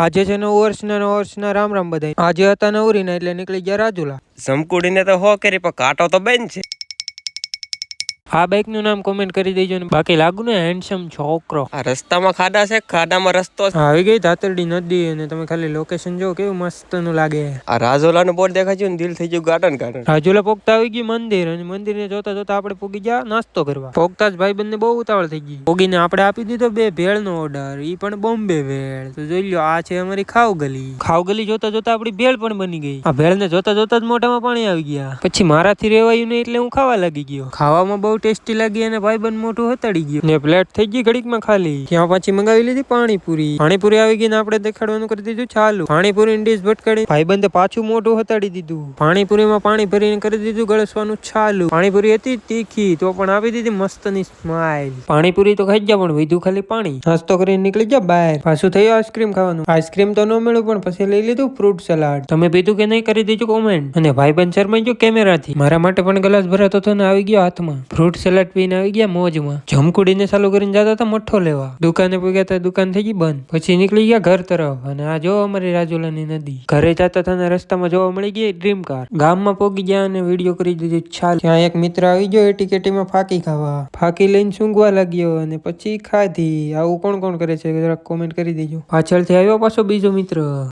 આજે છે નવ વર્ષના નવ વર્ષના રામ રામ બધા આજે હતા નવરીના એટલે નીકળી ગયા રાજુલા. સમકુડીને તો હો કરી, પણ કાંટો તો બેન છે. આ બાઇકનું નામ કોમેન્ટ કરી દેજો ને બાકી લાગુ ને હેન્ડસમ છોકરો. આ રસ્તામાં ખાડા છે ખાડામાં રસ્તો આવી ગઈ ધાતરડી નદી અને તમે ખાલી લોકેશન જો કેવું મસ્તનું લાગે. આ રાજોલાનું બોર્ડ દેખાય છે ને દિલ થઈ ગયું ગાર્ડન ગાર્ડન રાજોલા પોગતા આવી ગયું મંદિર અને મંદિર ને જોતા જોતા આપણે પોગી ગયા નાસ્તો કરવા. પોગતા જ ભાઈ બંને બહુ ઉતાવળ થઈ ગઈ. પોગીને આપણે આપી દીધો બે ભેળ નો ઓર્ડર ઈ પણ બોમ્બે ભેળ. તો જોઈ લ્યો આ છે અમારી ખાવ ગલી ખાવ ગલી જોતા જોતા આપણી ભેળ પણ બની ગઈ. આ ભેળ ને જોતા જોતા જ મોઢામાં પાણી આવી ગયા. પછી મારાથી રેવાયું નહીં એટલે હું ખાવા લાગી ગયો. ખાવામાં બહુ ટેસ્ટી લાગી અને ભાઈ બંધ મોટું હતાડી ગયું. ને પ્લેટ થઈ ગઈ ઘડીકમાં ખાલી. ત્યાં પાછી મંગાવી લીધી પાણીપુરી. પાણીપુરી આવી ગઈ ને આપણે દેખાડવાનું કરી દીધું ચાલુ. પાણીપુરી ડીશ ભટકાડી ભાઈ બંધે પાછું મોઢું હતાડી દીધું. પાણીપુરીમાં પાણી ભરીને કરી દીધું ગળસવાનું ચાલુ. પાણીપુરી હતી તીખી, તો પણ આપી દીધી મસ્તની સ્માઈલ પાણીપુરી તો ખાઈ ગયા, પણ વધુ ખાલી પાણી. નાસ્તો કરીને નીકળી ગયા બહાર. પાછું થયું આઈસ્ક્રીમ ખાવાનું. આઈસ્ક્રીમ તો ન મળ્યું, પણ પછી લઈ લીધું ફ્રૂટ સલાડ તમે પીધું કે નહીં, કરી દેજો કોમેન્ટ અને ભાઈ બંધ શરમાઈ ગયો કેમેરાથી મારા માટે પણ ગ્લાસ ભરાતો હતો ને, આવી ગયો હાથમાં. ફ્રૂટ સલાડ પીને આવી ગયા મોજમાં. જમકુડીને ચાલુ કરીને જતા હતા મઠ્ઠો લેવા. દુકાને પૂગ્યા હતા દુકાન થઈ ગઈ બંધ. પછી નીકળી ગયા ઘર તરફ અને આ જો અમારી રાજુલાની નદી. ઘરે જતા હતા રસ્તામાં જોવા મળી ગઈ ડ્રીમ કાર. ગામમાં પોગી ગયા અને વીડિયો કરી દીધી છાલ ત્યાં એક મિત્ર આવી ગયો એટી કેટીમાં ફાકી ખાવા. ફાકી લઈને સૂંઘવા લાગ્યો અને પછી ખાધી. આવું કોણ કોણ કરે છે? કોમેન્ટ કરી દેજો. પાછળથી આવ્યો પાછો બીજો મિત્ર.